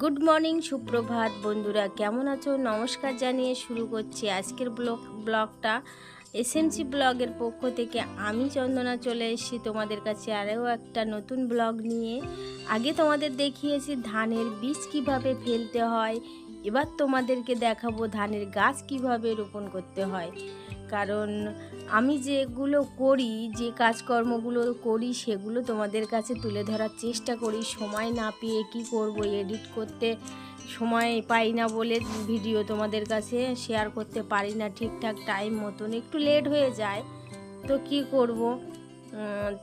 Good morning সুপ্রভাত বন্ধুরা। কেমন আছো? নমস্কার জানিয়ে শুরু করছি আজকের ব্লগ, ব্লগটা। এসএমসি ব্লগের পক্ষ থেকে আমি চন্দনা চলে এসেছি তোমাদের কাছে আরও একটা নতুন ব্লগ নিয়ে। আগে তোমাদের দেখিয়েছি ধানের বীজ কীভাবে ফেলতে হয়। এবার তোমাদেরকে দেখাবো ধানের গাছ কীভাবে রোপণ করতে হয়। কারণ আমি যেগুলো করি, যে কাজকর্মগুলো করি, সেগুলো তোমাদের কাছে তুলে ধরার চেষ্টা করি। সময় না পেয়ে কি করব? এডিট করতে সময় পাই না বলে ভিডিও তোমাদের কাছে শেয়ার করতে পারি না। ঠিকঠাক টাইম মতন একটু লেট হয়ে যায়, তো কি করব?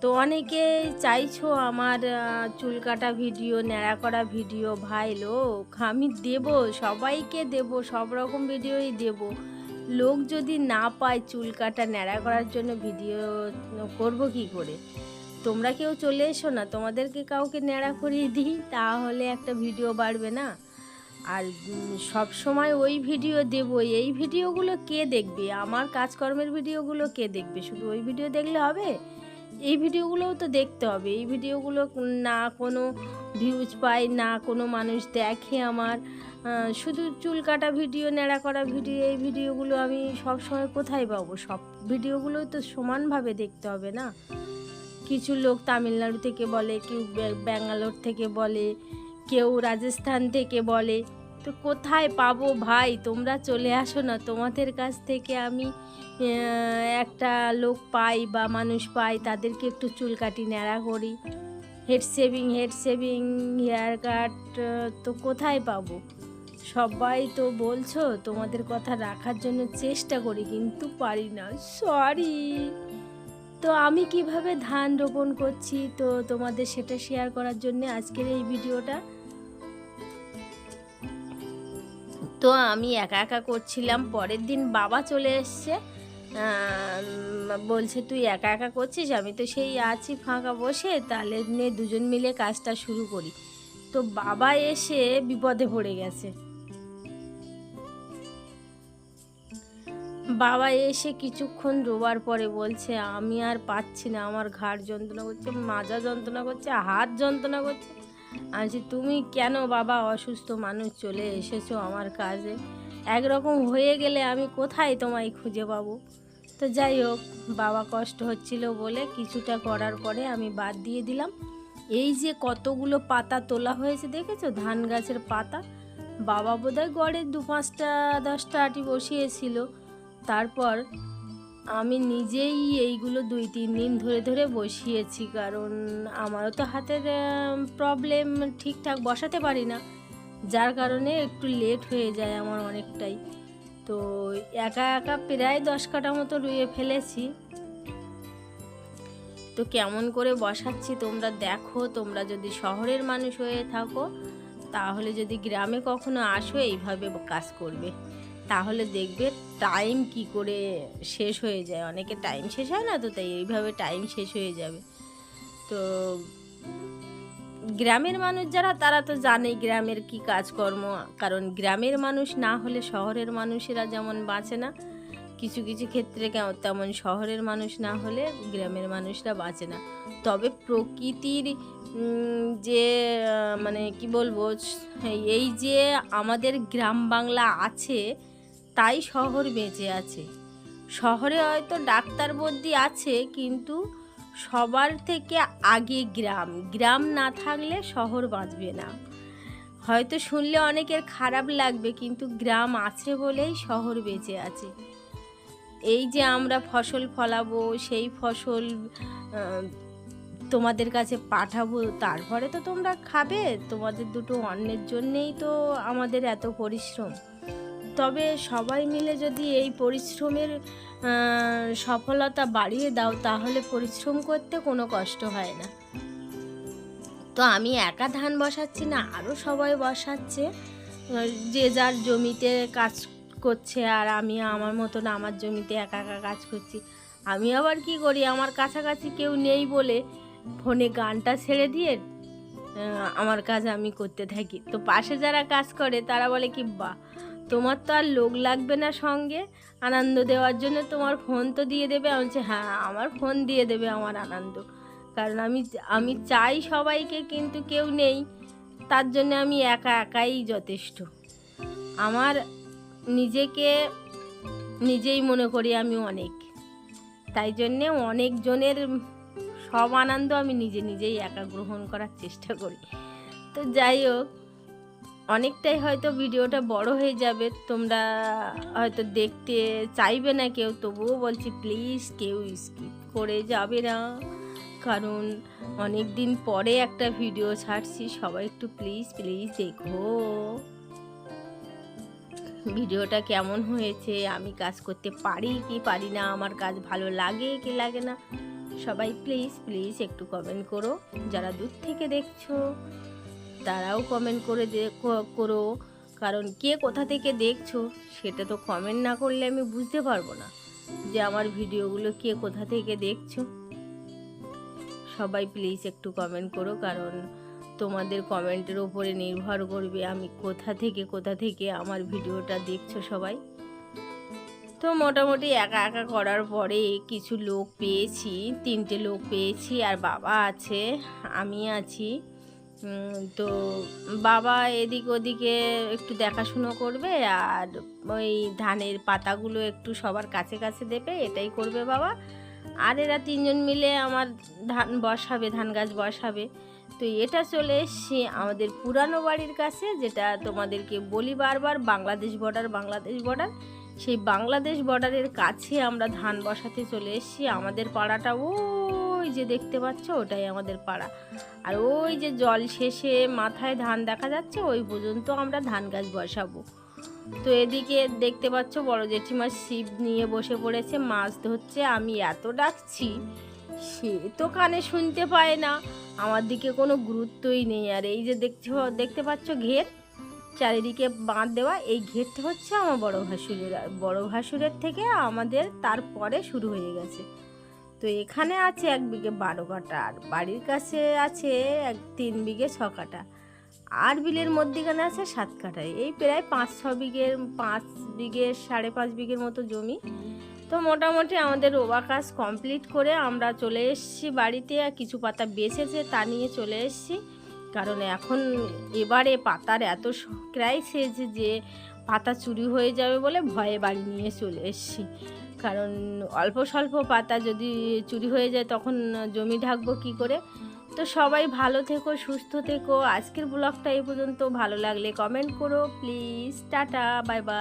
তো অনেকে চাইছো আমার চুল কাটা ভিডিও ন্যাড়া করা ভিডিও ভাই লোক, আমি দেব, সবাইকে দেব, সব রকম ভিডিওই দেবো। লোক যদি না পায় চুল কাটা ন্যাড়া করার জন্য ভিডিও করব কি করে? তোমরা কেউ চলে এসো না, তোমাদেরকে কাউকে ন্যাড়া করিয়ে দিই, তাহলে একটা ভিডিও বাড়বে না। আর সব সময় ওই ভিডিও দেব এই ভিডিওগুলো কে দেখবে? আমার কাজকর্মের ভিডিওগুলো কে দেখবে? শুধু ওই ভিডিও দেখলে হবে? এই ভিডিওগুলোও তো দেখতে হবে। এই ভিডিওগুলো না কোনো ভিউজ পায়, না কোনো মানুষ দেখে আমার। শুধু চুল কাটা ভিডিও, ন্যাড়া করা ভিডিও, এই ভিডিওগুলো আমি সব সময় কোথায় পাবো? সব ভিডিওগুলো তো সমানভাবে দেখতে হবে না? কিছু লোক তামিলনাড়ু থেকে বলে, কেউ ব্যাঙ্গ- ব্যাঙ্গালোর থেকে বলে, কেউ রাজস্থান থেকে বলে। তো কোথায় পাবো ভাই? তোমরা চলে আসো না। তোমাদের কাছ থেকে আমি একটা লোক পাই বা মানুষ পাই, তাদেরকে একটু চুল কাটি, ন্যাড়া করি। Head shaving head shaving hair cut তো কোথায় পাবো? সবাই তো বলছো তোমাদের কথা রাখার জন্য চেষ্টা করি, কিন্তু পারি না। সরি তো আমি কীভাবে ধান রোপণ করছি? তো তোমাদের সেটা শেয়ার করার জন্য আজকের এই ভিডিওটা। তো আমি একা একা করছিলাম, পরের দিন বাবা চলে এসছে। বলছে, তুই একা একা করছিস? আমি তো সেই আছি ফাঁকা বসে, তাহলে নিয়ে দুজন মিলে কাজটা শুরু করি। তো বাবা এসে বিপদে পড়ে গেছে। বাবা এসে কিছুক্ষণ রোবার পরে বলছে, আমি আর পাচ্ছি না, আমার ঘাড় যন্ত্রণা করছে, মাজা যন্ত্রণা করছে, হাত যন্ত্রণা করছে। আমি তুমি কেন বাবা অসুস্থ মানুষ চলে এসেছ আমার কাজে? একরকম হয়ে গেলে আমি কোথায় তোমায় খুঁজে পাবো? তো যাই হোক, বাবা কষ্ট হচ্ছিল বলে কিছুটা করার পরে আমি বাদ দিয়ে দিলাম। এই যে কতগুলো পাতা তোলা হয়েছে দেখেছ? ধান গাছের পাতা। বাবা বোধহয় গড়ে দু পাঁচটা, দশটা আটি বসিয়েছিল। তারপর আমি নিজেই এইগুলো দুই, তিন দিন ধরে ধরে বসিয়েছি, কারণ আমারও তো হাতের প্রবলেম ঠিকঠাক বসাতে পারি না। যার কারণে একটু লেট হয়ে যায় আমার অনেকটাই। তো একা একা প্রায় দশ কাটা মতো রুয়ে ফেলেছি। তো কেমন করে বসাচ্ছি তোমরা দেখো, তোমরা যদি শহরের মানুষ হয়ে থাকো, তাহলে যদি গ্রামে কখনো আসো, এইভাবে কাজ করবে। তাহলে দেখবে টাইম কি করে শেষ হয়ে যায়। অনেকে টাইম শেষ হয় না তো, তাই এইভাবে টাইম শেষ হয়ে যাবে। তো গ্রামের মানুষ যারা, তারা তো জানেই গ্রামের কি কাজকর্ম। কারণ গ্রামের মানুষ না হলে শহরের মানুষেরা যেমন বাঁচে না, কিছু কিছু ক্ষেত্রে তেমন শহরের মানুষ না হলে গ্রামের মানুষরা বাঁচে না। তবে প্রকৃতির যে মানে কি বলব, এই যে আমাদের গ্রাম বাংলা আছে তাই শহর বেঁচে আছে। শহরে হয়তো ডাক্তার বদ্যি আছে, কিন্তু সবার থেকে আগে গ্রাম। গ্রাম না থাকলে শহর বাঁচবে না। হয়তো শুনলে অনেকের খারাপ লাগবে, কিন্তু গ্রাম আছে বলেই শহর বেঁচে আছে। এই যে আমরা ফসল ফলাবো, সেই ফসল তোমাদের কাছে পাঠাবো, তারপরে তো তোমরা খাবে। তোমাদের দুটো অন্যের জন্যেই তো আমাদের এত পরিশ্রম। তবে সবাই মিলে যদি এই পরিশ্রমের সফলতা বাড়িয়ে দাও, তাহলে পরিশ্রম করতে কোনো কষ্ট হয় না। তো আমি একা ধান বসাচ্ছি না আরও সবাই বসাচ্ছে। যে যার জমিতে কাজ করছে আর আমি আমার মতন আমার জমিতে একা একা কাজ করছি, আমি আবার কি করি? আমার কাছাকাছি কেউ নেই বলে ফোনে গানটা ছেড়ে দিয়ে আমার কাজ আমি করতে থাকি। তো পাশে যারা কাজ করে, তারা বলে কি বা তোমার তো আর লোক লাগবে না সঙ্গে। আনন্দ দেওয়ার জন্য তোমার ফোন তো দিয়ে দেবে। আমি বলছি হ্যাঁ আমার ফোন দিয়ে দেবে আমার আনন্দ। কারণ আমি আমি চাই সবাইকে কিন্তু কেউ নেই। তার জন্য আমি একা একাই যথেষ্ট। আমার নিজেকে নিজেই মনে করি আমি অনেক। তাই জন্যে অনেকজনের সব আনন্দ আমি নিজে নিজেই একা গ্রহণ করার চেষ্টা করি। তো যাই হোক অনেকটাই হয়তো ভিডিওটা বড় হয়ে যাবে। তোমরা হয়তো দেখতে চাইবে না কেউ, তবুও বলছি প্লিজ কেউ স্কিপ করে যাবে না। কারণ অনেক দিন পরে একটা ভিডিও ছাড়ছি, সবাই একটু প্লিজ প্লিজ দেখো। ভিডিওটা কেমন হয়েছে, আমি কাজ করতে পারি কি পারি না, আমার কাজ ভালো লাগে কি লাগে না, সবাই প্লিজ প্লিজ একটু কমেন্ট করো। যারা দূর থেকে দেখছ তারাও কমেন্ট করে করো। কারণ কে কোথা থেকে দেখছ, সেটা তো কমেন্ট না করলে আমি বুঝতে পারব না যে আমার ভিডিওগুলো কে কোথা থেকে দেখছ। সবাই প্লিজ একটু কমেন্ট করো, কারণ তোমাদের কমেন্টের ওপরে নির্ভর করবে আমি কোথা থেকে কোথা থেকে আমার ভিডিওটা দেখছ সবাই। তো মোটামুটি একা একা করার পরে কিছু লোক পেয়েছি, তিনটে লোক পেয়েছি, আর বাবা আছে আমি আছি। তো বাবা এদিক ওদিকে একটু দেখাশুনো করবে আর ওই ধানের পাতাগুলো একটু সবার কাছে কাছে দেবে, এটাই করবে বাবা। আর এরা তিনজন মিলে আমার ধান বসাবে, ধান গাছ বসাবে। তো এটা চলে এসছি আমাদের পুরানো বাড়ির কাছে, যেটা তোমাদেরকে বলি বারবার, বাংলাদেশ বর্ডার বাংলাদেশ বর্ডার সেই বাংলাদেশ বর্ডারের কাছে আমরা ধান বসাতে চলে এসেছি। আমাদের পাড়াটা ওই যে দেখতে পাচ্ছ, ওটাই আমাদের পাড়া। আর ওই যে জল শেষে মাথায় ধান দেখা যাচ্ছে, ওই পর্যন্ত আমরা ধান গাছ বসাবো। তো এদিকে দেখতে পাচ্ছ, বড় জেঠিমা শিব নিয়ে বসে পড়েছে, মাছ ধরছে, আমি এত ডাকছি, সে তো কানে শুনতে পায় না। আমার দিকে কোনো গুরুত্বই নেই। আর এই যে দেখছ, দেখতে পাচ্ছ ঘের, চারিদিকে বাঁধ দেওয়া, এই ঘেরটা হচ্ছে আমার বড় ভাসুরের আর বড় ভাসুরের থেকে আমাদের তারপরে শুরু হয়ে গেছে। তো এখানে আছে এক বিঘে বারো কাটা আর বাড়ির কাছে আছে এক তিন বিঘে ছ কাটা আর বিলের মধ্যেখানে আছে সাত কাটা এই প্রায় পাঁচ, ছ বিঘের পাঁচ বিঘে, সাড়ে পাঁচ বিঘের মতো জমি। তো মোটামুটি আমাদের রোবা কাজ কমপ্লিট করে আমরা চলে এসেছি বাড়িতে, আর কিছু পাতা বেঁচেছে তা নিয়ে চলে এসেছি। কারণ এখন এবারে পাতার এত ক্রাইসিস যে পাতা চুরি হয়ে যাবে বলে ভয়ে বাড়ি নিয়ে চলে এসেছি। কারণ অল্প স্বল্প পাতা যদি চুরি হয়ে যায়, তখন জমি ঢাকবো কি করে? তো সবাই ভালো থেকো, সুস্থ থেকো। আজকের ব্লগটা এই পর্যন্ত। ভালো লাগলে কমেন্ট করো প্লিজ টাটা বাই বাই